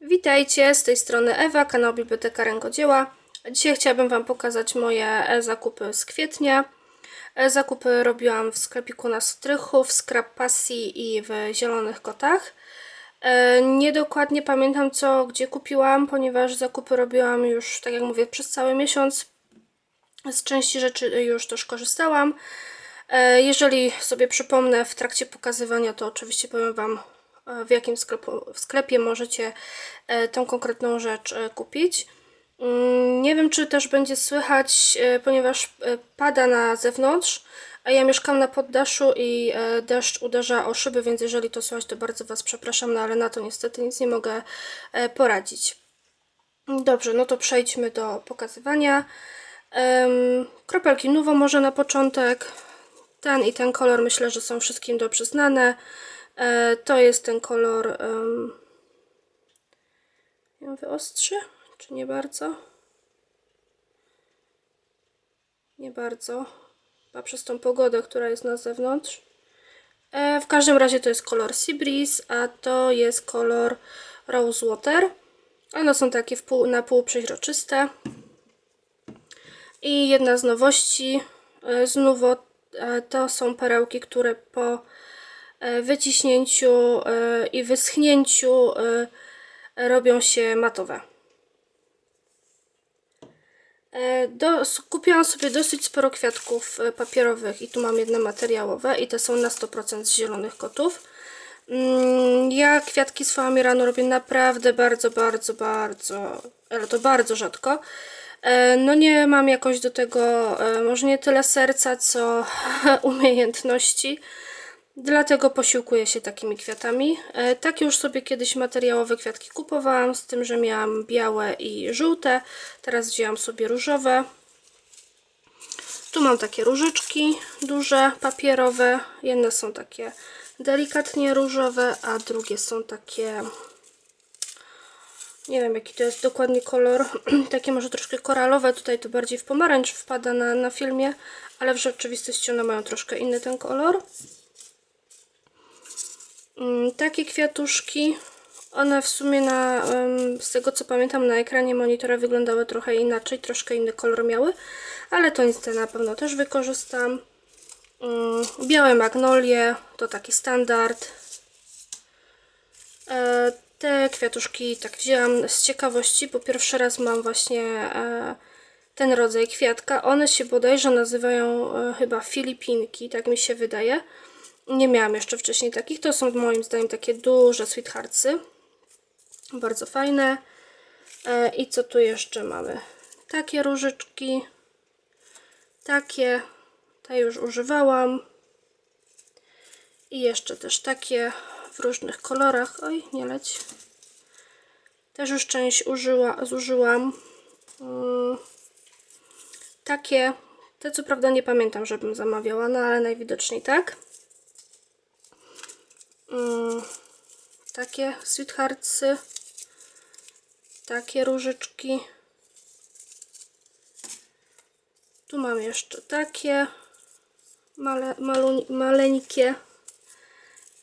Witajcie, z tej strony Ewa, kanał Biblioteka Rękodzieła. Dzisiaj chciałabym Wam pokazać moje e, zakupy z kwietnia. E, Zakupy robiłam w sklepiku na strychu, w Scrap Pasji i w Zielonych Kotach. E, Niedokładnie pamiętam co, gdzie kupiłam, ponieważ zakupy robiłam już, tak jak mówię, przez cały miesiąc. Z części rzeczy już też korzystałam. Jeżeli sobie przypomnę w trakcie pokazywania, to oczywiście powiem Wam, w jakim sklepu, w sklepie możecie e, tą konkretną rzecz e, kupić. Mm, Nie wiem, czy też będzie słychać, e, ponieważ e, pada na zewnątrz, a ja mieszkam na poddaszu i e, deszcz uderza o szyby, więc jeżeli to słychać, to bardzo Was przepraszam, no ale na to niestety nic nie mogę e, poradzić. Dobrze, no to przejdźmy do pokazywania. Kropelki Nuvo może na początek. Ten i ten kolor myślę, że są wszystkim dobrze znane. E, to jest ten kolor. Um, ją wyostrzy? Czy nie bardzo? Nie bardzo. Chyba przez tą pogodę, która jest na zewnątrz. E, w każdym razie to jest kolor Sea Breeze, a to jest kolor Rose Water. One są takie pół, na pół przeźroczyste. I jedna z nowości e, z Nuvo e, to są perełki, które po wyciśnięciu e, i wyschnięciu e, robią się matowe. E, Do, kupiłam sobie dosyć sporo kwiatków e, papierowych i tu mam jedne materiałowe i te są na 100% z zielonych kotów. Mm, Ja kwiatki z fałami robię naprawdę bardzo, bardzo, bardzo, ale to bardzo rzadko. E, No nie mam jakoś do tego e, może nie tyle serca, co umiejętności. Dlatego posiłkuję się takimi kwiatami. E, Takie już sobie kiedyś materiałowe kwiatki kupowałam, z tym, że miałam białe i żółte. Teraz wzięłam sobie różowe. Tu mam takie różyczki duże, papierowe. Jedne są takie delikatnie różowe, a drugie są takie... Nie wiem jaki to jest dokładnie kolor. takie może troszkę koralowe. Tutaj to bardziej w pomarańcz wpada na, na filmie, ale w rzeczywistości one mają troszkę inny ten kolor. Mm, Takie kwiatuszki, one w sumie na, z tego co pamiętam na ekranie monitora wyglądały trochę inaczej, troszkę inny kolor miały, ale to nic na pewno też wykorzystam. Mm, Białe magnolie, to taki standard. E, Te kwiatuszki tak wzięłam z ciekawości, bo pierwszy raz mam właśnie e, ten rodzaj kwiatka. One się bodajże nazywają e, chyba filipinki, tak mi się wydaje. Nie miałam jeszcze wcześniej takich. To są moim zdaniem takie duże sweetheartsy. Bardzo fajne. E, I co tu jeszcze mamy? Takie różyczki. Takie. Te już używałam. I jeszcze też takie w różnych kolorach. Oj, nie leć. Też już część użyła, zużyłam. Mm, takie. Te co prawda nie pamiętam, żebym zamawiała, no ale najwidoczniej tak. Mm, takie sweetheartsy, takie różyczki. Tu mam jeszcze takie male, maluń, maleńkie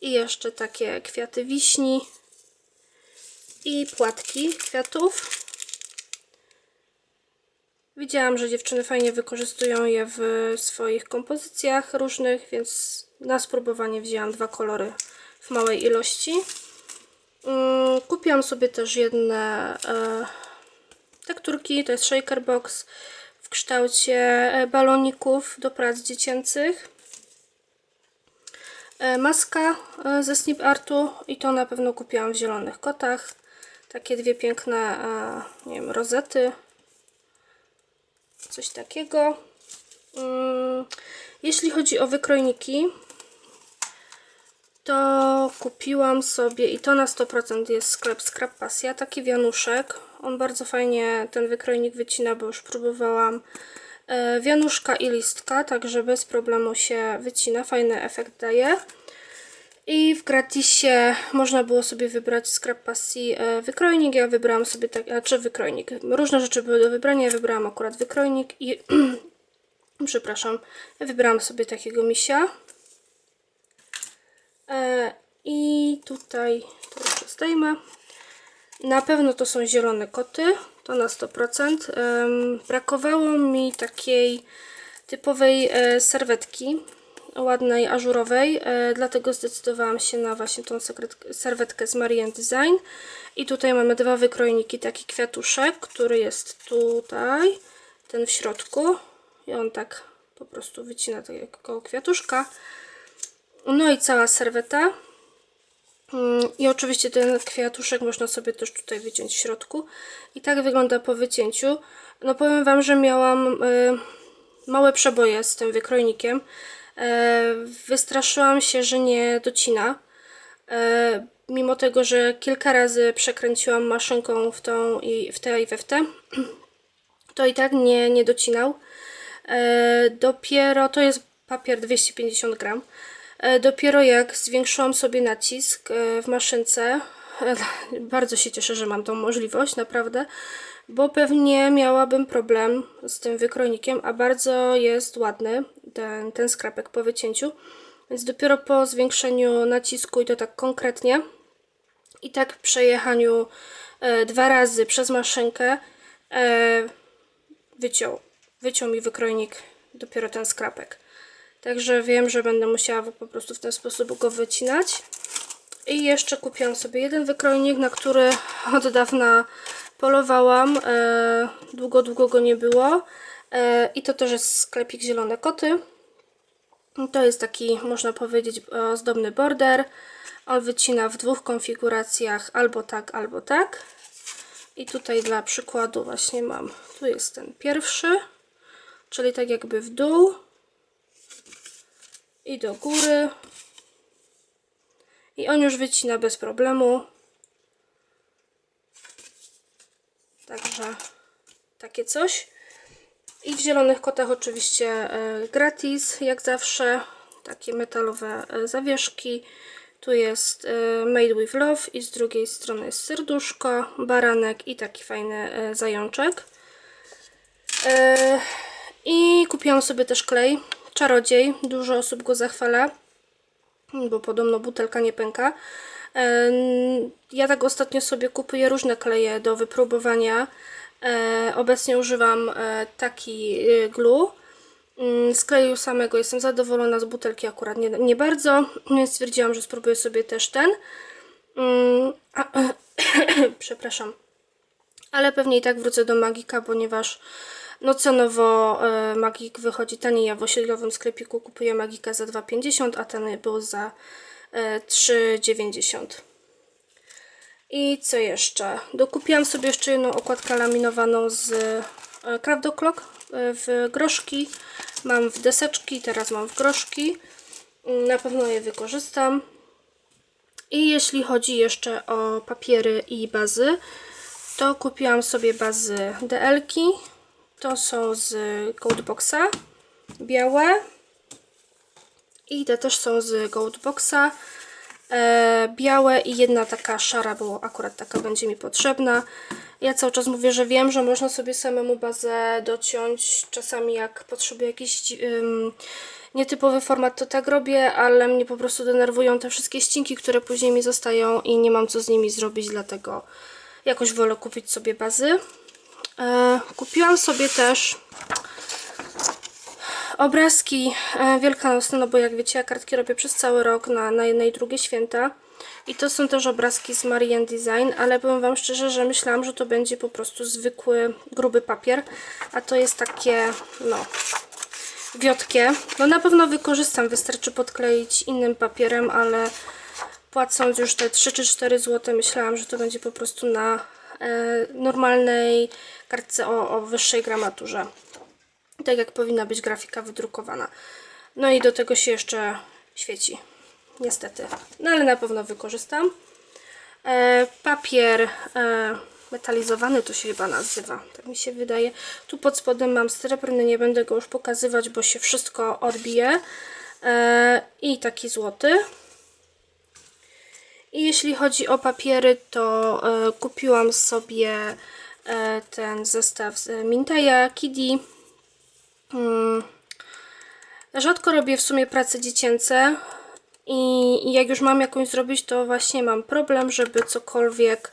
i jeszcze takie kwiaty wiśni i płatki kwiatów. Widziałam, że dziewczyny fajnie wykorzystują je w swoich kompozycjach różnych, więc na spróbowanie wzięłam dwa kolory w małej ilości. Mm, Kupiłam sobie też jedne e, tekturki, to jest shaker box w kształcie e, baloników do prac dziecięcych. E, Maska ze Snip Artu i to na pewno kupiłam w zielonych kotach. Takie dwie piękne, nie wiem, rozety. Coś takiego. Mm, Jeśli chodzi o wykrojniki, to kupiłam sobie i to na 100% jest sklep Scrap Pasja, taki wianuszek. On bardzo fajnie ten wykrojnik wycina, bo już próbowałam e, wianuszka i listka, także bez problemu się wycina, fajny efekt daje. I w gratisie można było sobie wybrać z Pasji e, wykrojnik. Ja wybrałam sobie tak, czy wykrojnik. Różne rzeczy były do wybrania. Ja wybrałam akurat wykrojnik i przepraszam, ja wybrałam sobie takiego misia. E, I tutaj to jeszcze zdejmę. Na pewno to są zielone koty, to na 100%. Em, brakowało mi takiej typowej e, serwetki, ładnej, ażurowej, e, dlatego zdecydowałam się na właśnie tą serwetkę z Marian Design. I tutaj mamy dwa wykrojniki, taki kwiatuszek, który jest tutaj, ten w środku i on tak po prostu wycina takiego kwiatuszka. No i cała serweta. Mm, I oczywiście ten kwiatuszek można sobie też tutaj wyciąć w środku. I tak wygląda po wycięciu. No powiem Wam, że miałam y, małe przeboje z tym wykrojnikiem. E, wystraszyłam się, że nie docina. E, mimo tego, że kilka razy przekręciłam maszynką w tą i w tę i we w tę, to i tak nie, nie docinał. E, dopiero to jest papier 250 gram. E, dopiero jak zwiększyłam sobie nacisk e, w maszynce, e, bardzo się cieszę, że mam tą możliwość, naprawdę, bo pewnie miałabym problem z tym wykrojnikiem, a bardzo jest ładny ten, ten skrapek po wycięciu. Więc dopiero po zwiększeniu nacisku i to tak konkretnie i tak przejechaniu e, dwa razy przez maszynkę e, wyciął. Wyciął mi wykrojnik dopiero ten skrapek. Także wiem, że będę musiała po prostu w ten sposób go wycinać. I jeszcze kupiłam sobie jeden wykrojnik, na który od dawna polowałam. E, długo, długo go nie było. E, I to też jest sklepik Zielone Koty. To jest taki, można powiedzieć, ozdobny border. On wycina w dwóch konfiguracjach, albo tak, albo tak. I tutaj dla przykładu właśnie mam, tu jest ten pierwszy, czyli tak jakby w dół i do góry. I on już wycina bez problemu. Także takie coś. I w zielonych kotach oczywiście e, gratis, jak zawsze. Takie metalowe e, zawieszki. Tu jest e, Made with Love i z drugiej strony jest serduszko, baranek i taki fajny zajączek. I kupiłam sobie też klej. Czarodziej. Dużo osób go zachwala, bo podobno butelka nie pęka. Ja tak ostatnio sobie kupuję różne kleje do wypróbowania. E, Obecnie używam e, taki e, glue. Mm, Z kleju samego jestem zadowolona, z butelki akurat nie, nie bardzo, więc stwierdziłam, że spróbuję sobie też ten. Mm, A, przepraszam. Ale pewnie i tak wrócę do Magika, ponieważ no cenowo e, Magik wychodzi taniej. Ja w osiedlowym sklepiku kupuję Magika za 2,50, a ten był za e, 3,90. I co jeszcze? Dokupiłam sobie jeszcze jedną okładkę laminowaną z e, Craft e, w groszki. Mam w deseczki, teraz mam w groszki. Mm, Na pewno je wykorzystam. I jeśli chodzi jeszcze o papiery i bazy, to kupiłam sobie bazy DL-ki. To są z Goldboxa. Białe. I te też są z Goldboxa. E, białe i jedna taka szara, bo akurat taka będzie mi potrzebna. Ja cały czas mówię, że wiem, że można sobie samemu bazę dociąć. Czasami jak potrzebuję jakiś ym, nietypowy format, to tak robię, ale mnie po prostu denerwują te wszystkie ścinki, które później mi zostają i nie mam co z nimi zrobić, dlatego jakoś wolę kupić sobie bazy. E, kupiłam sobie też obrazki e, wielkanocne, no bo jak wiecie, ja kartki robię przez cały rok na, na jedne i drugie święta. I to są też obrazki z Marian Design, ale powiem Wam szczerze, że myślałam, że to będzie po prostu zwykły, gruby papier, a to jest takie, no, wiotkie. No na pewno wykorzystam, wystarczy podkleić innym papierem, ale płacąc już te 3 czy 4 zł, myślałam, że to będzie po prostu na normalnej kartce o, o wyższej gramaturze tak jak powinna być grafika wydrukowana. No i do tego się jeszcze świeci. Niestety. No ale na pewno wykorzystam. E, papier e, metalizowany to się chyba nazywa. Tak mi się wydaje. Tu pod spodem mam srebrny, nie będę go już pokazywać, bo się wszystko odbije. E, I taki złoty. I jeśli chodzi o papiery, to e, kupiłam sobie e, ten zestaw z Minteja Kiddy. Mm. Rzadko robię w sumie prace dziecięce i i jak już mam jakąś zrobić, to właśnie mam problem, żeby cokolwiek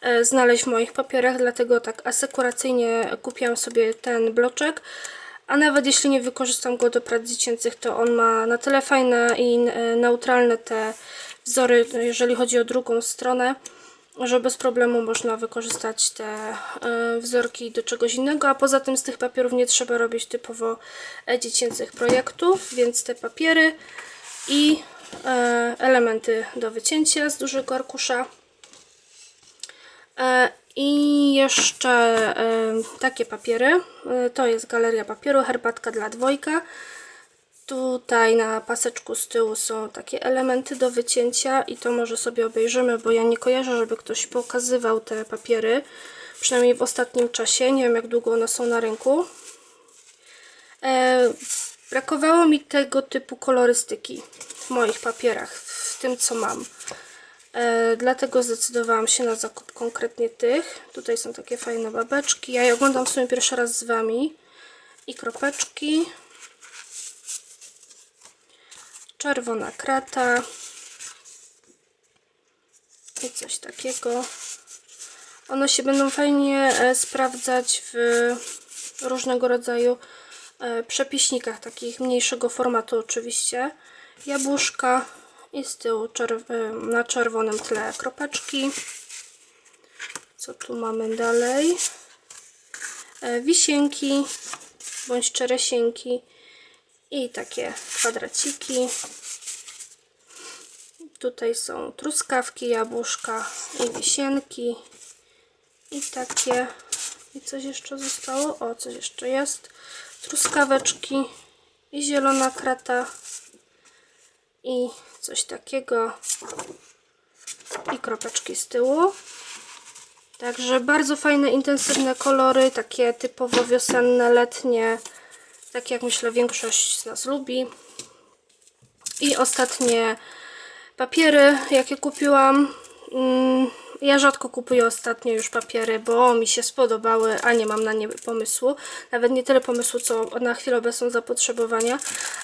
e, znaleźć w moich papierach, dlatego tak asekuracyjnie kupiłam sobie ten bloczek. A nawet jeśli nie wykorzystam go do prac dziecięcych, to on ma na tyle fajne i e, neutralne te wzory, jeżeli chodzi o drugą stronę, że bez problemu można wykorzystać te e, wzorki do czegoś innego, a poza tym z tych papierów nie trzeba robić typowo e, dziecięcych projektów, więc te papiery i e, elementy do wycięcia z dużego arkusza. I jeszcze takie papiery. To jest galeria papieru, herbatka dla dwojga. Tutaj na paseczku z tyłu są takie elementy do wycięcia i to może sobie obejrzymy, bo ja nie kojarzę, żeby ktoś pokazywał te papiery. Przynajmniej w ostatnim czasie. Nie wiem, jak długo one są na rynku. E, brakowało mi tego typu kolorystyki w moich papierach, w tym co mam. E, dlatego zdecydowałam się na zakup konkretnie tych. Tutaj są takie fajne babeczki. Ja je oglądam w sumie pierwszy raz z Wami. I kropeczki. Czerwona krata. I coś takiego. One się będą fajnie e, sprawdzać w różnego rodzaju e, przepiśnikach, takich mniejszego formatu oczywiście. Jabłuszka i z tyłu czerw e, na czerwonym tle kropeczki. Co tu mamy dalej? Wisienki bądź czeresienki i takie kwadraciki. Tutaj są truskawki, jabłuszka i wisienki. I takie. I coś jeszcze zostało? O, coś jeszcze jest. Truskaweczki i zielona krata. I coś takiego. I kropeczki z tyłu. Także bardzo fajne, intensywne kolory, takie typowo wiosenne, letnie, tak jak myślę większość z nas lubi. I ostatnie papiery, jakie kupiłam. Mm, Ja rzadko kupuję ostatnio już papiery, bo mi się spodobały, a nie mam na nie pomysłu. Nawet nie tyle pomysłu, co na chwilę obecną zapotrzebowania,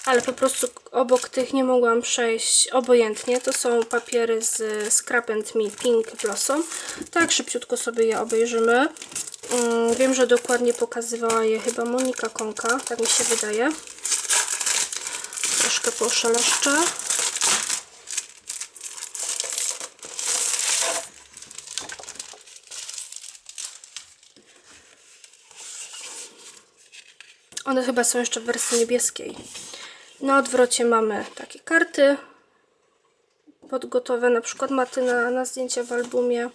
ale po prostu obok tych nie mogłam przejść obojętnie. To są papiery z Scrap and Me Pink Blossom. Tak, szybciutko sobie je obejrzymy. Mm, Wiem, że dokładnie pokazywała je chyba Monika Konka, tak mi się wydaje. Troszkę poszeleszczę. One chyba są jeszcze w wersji niebieskiej. Na odwrocie mamy takie karty podgotowe, na przykład maty na, na zdjęcia w albumie.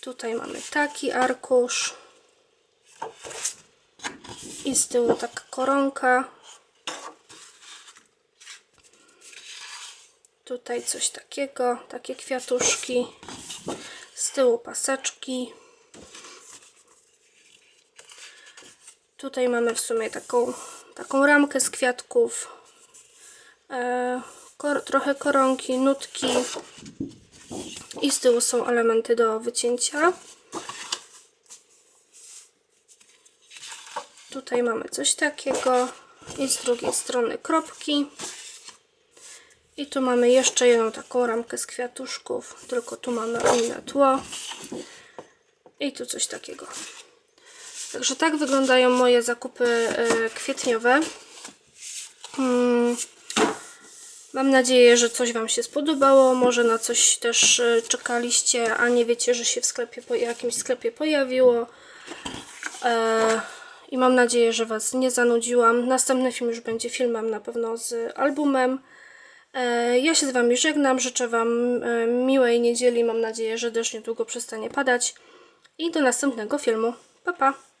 Tutaj mamy taki arkusz. I z tyłu taka koronka. Tutaj coś takiego, takie kwiatuszki. Z tyłu paseczki. Tutaj mamy w sumie taką, taką ramkę z kwiatków. E, kor, trochę koronki, nutki. I z tyłu są elementy do wycięcia. Tutaj mamy coś takiego. I z drugiej strony kropki. I tu mamy jeszcze jedną taką ramkę z kwiatuszków, tylko tu mamy inne tło. I tu coś takiego. Także tak wyglądają moje zakupy e, kwietniowe. Mm, Mam nadzieję, że coś Wam się spodobało. Może na coś też e, czekaliście, a nie wiecie, że się w sklepie, jakimś sklepie pojawiło. E, I mam nadzieję, że Was nie zanudziłam. Następny film już będzie filmem na pewno z albumem. E, Ja się z Wami żegnam. Życzę Wam e, miłej niedzieli. Mam nadzieję, że deszcz niedługo przestanie padać. I do następnego filmu. Pa, pa!